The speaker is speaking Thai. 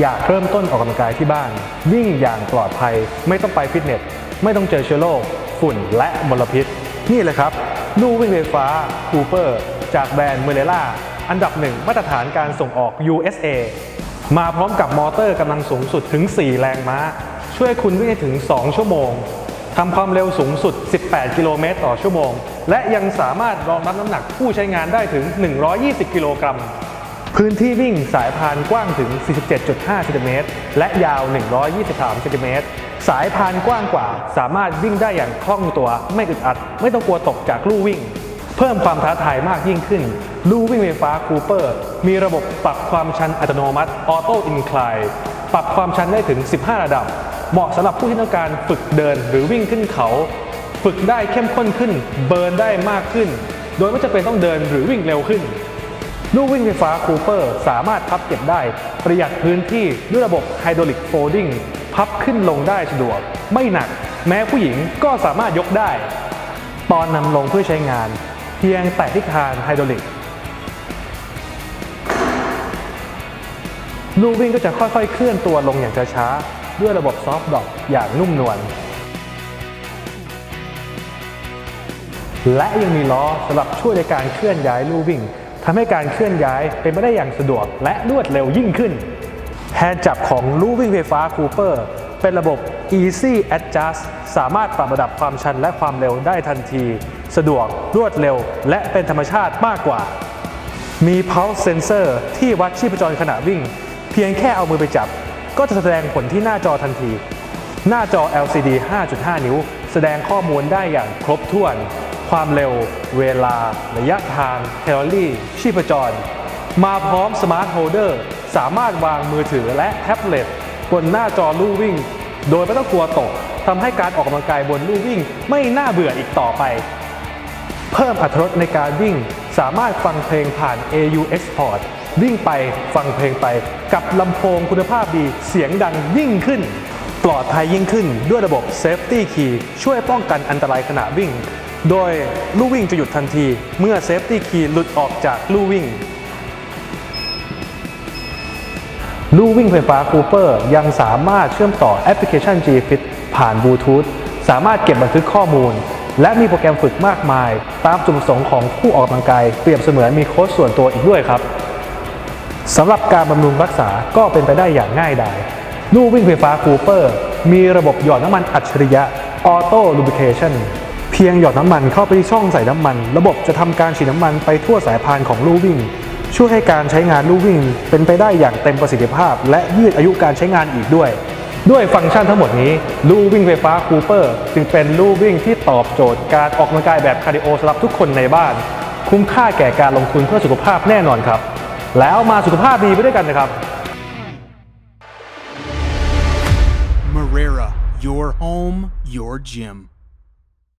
อยากเริ่มต้นออกกำลังกายที่บ้าน วิ่งอย่างปลอดภัย ไม่ต้องไปฟิตเนส ไม่ต้องเจอเชื้อโรคฝุ่นและมลพิษ นี่เลยครับ ลู่วิ่งไฟฟ้าคูเปอร์จากแบรนด์เมเ e ล่าอันดับหนึ่งมาตรฐานการส่งออก USA มาพร้อมกับมอเตอร์กำลังสูงสุดถึง 4 แรงม้า ช่วยคุณวิ่งให้ถึง 2 ชั่วโมงทำความเร็วสูงสุด 18 กิโลเมตรต่อชั่วโมง และยังสามารถรองรับน้ำหนักผู้ใช้งานได้ถึง 120 กิโลกรัม พื้นที่วิ่งสายพานกว้างถึง 47.5เซนติเมตรและยาว 123เซนติเมตรสายพานกว้างกว่า สามารถวิ่งได้อย่างคล่องตัว ไม่อึดอัด ไม่ต้องกลัวตกจากลู่วิ่ง เพิ่มความท้าทายมากยิ่งขึ้น ลู่วิ่งไฟฟ้าคูเปอร์ มีระบบปรับความชันอัตโนมัติออโต้อินคลายปรับความชันได้ถึง 15 ระดับ เหมาะสำหรับผู้ที่ต้องการฝึกเดินหรือวิ่งขึ้นเขา ฝึกได้เข้มข้นขึ้น เบิร์นได้มากขึ้น โดยไม่จำเป็นต้องเดินหรือวิ่งเร็วขึ้น ลู่วิ่งไฟฟ้าคูเปอร์สามารถพับเก็บได้ ประหยัดพื้นที่ด้วยระบบไฮดรอลิกโฟลดิ้งพับขึ้นลงได้สะดวก ไม่หนัก แม้ผู้หญิงก็สามารถยกได้ ตอนนำลงเพื่อใช้งาน เพียงแตะที่คานไฮดรอลิกลู่วิ่งก็จะค่อยๆ เคลื่อนตัวลงอย่างช้าๆ ด้วยระบบซอฟต์ดอกอย่างนุ่มนวล และยังมีล้อสำหรับช่วยในการเคลื่อนย้ายลู่วิ่ง ทำให้การเคลื่อนย้ายเป็นไปได้อย่างสะดวกและรวดเร็วยิ่งขึ้น แฮนด์จับของลู่วิ่งไฟฟ้าคูเปอร์เป็นระบบ Easy Adjust สามารถปรับระดับความชันและความเร็วได้ทันที สะดวกรวดเร็ว และเป็นธรรมชาติมากกว่า มี Pulse Sensor ที่วัดชีพจรขณะวิ่ง เพียงแค่เอามือไปจับ ก็จะแสดงผลที่หน้าจอทันที หน้าจอ LCD 5.5 นิ้ว แสดงข้อมูลได้อย่างครบถ้วน ความเร็ว เวลา ระยะทาง แคลอรี่ ชีพจร มาพร้อมสมาร์ทโฮเดอร์ สามารถวางมือถือและแท็บเล็ต บนหน้าจอลู่วิ่ง โดยไม่ต้องกลัวตกทำให้การออกกำลังกายบนลู่วิ่งไม่น่าเบื่ออีกต่อไป เพิ่มอรรถรสในการวิ่ง สามารถฟังเพลงผ่าน AU Export วิ่งไปฟังเพลงไปกับลำโพงคุณภาพดีเสียงดังยิ่งขึ้น ปลอดภัยยิ่งขึ้นด้วยระบบ Safety Key ช่วยป้องกันอันตรายขณะวิ่ง โดยลู่วิ่งจะหยุดทันทีเมื่อ Safety Key หลุดออกจากลู่วิ่ง ลู่วิ่งไฟฟ้าคูเปอร์ยังสามารถเชื่อมต่อแอปพลิเคชัน G Fit ผ่านบลูทูธสามารถเก็บบันทึกข้อมูล และมีโปรแกรมฝึกมากมาย ตามจุดประสงค์ของผู้ออกกำลังกาย เปรียบเสมือนมีโค้ชส่วนตัวอีกด้วยครับสำหรับการบำรุงรักษาก็เป็นไปได้อย่างง่ายดายลู่วิ่งไฟฟ้าคูเปอร์มีระบบหยอดน้ำมันอัจฉริยะ Auto Lubrication เพียงหยอดน้ำมันเข้าไปที่ช่องใส่น้ำมัน ระบบจะทำการฉีดน้ำมันไปทั่วสายพานของลู่วิ่ง ช่วยให้การใช้งานลู่วิ่ง เป็นไปได้อย่างเต็มประสิทธิภาพ และยืดอายุการใช้งานอีกด้วย ด้วยฟังก์ชันทั้งหมดนี้ลู่วิ่งไฟฟ้าคูเปอร์จึงเป็นลู่วิ่งที่ตอบโจทย์การออกกำลังกายแบบคาร์ดิโอสำหรับทุกคนในบ้าน คุ้มค่าแก่การลงทุนเพื่อสุขภาพแน่นอนครับ แล้วมาสุขภาพดีไปด้วยกันนะครับ Marrera, your home, your gym.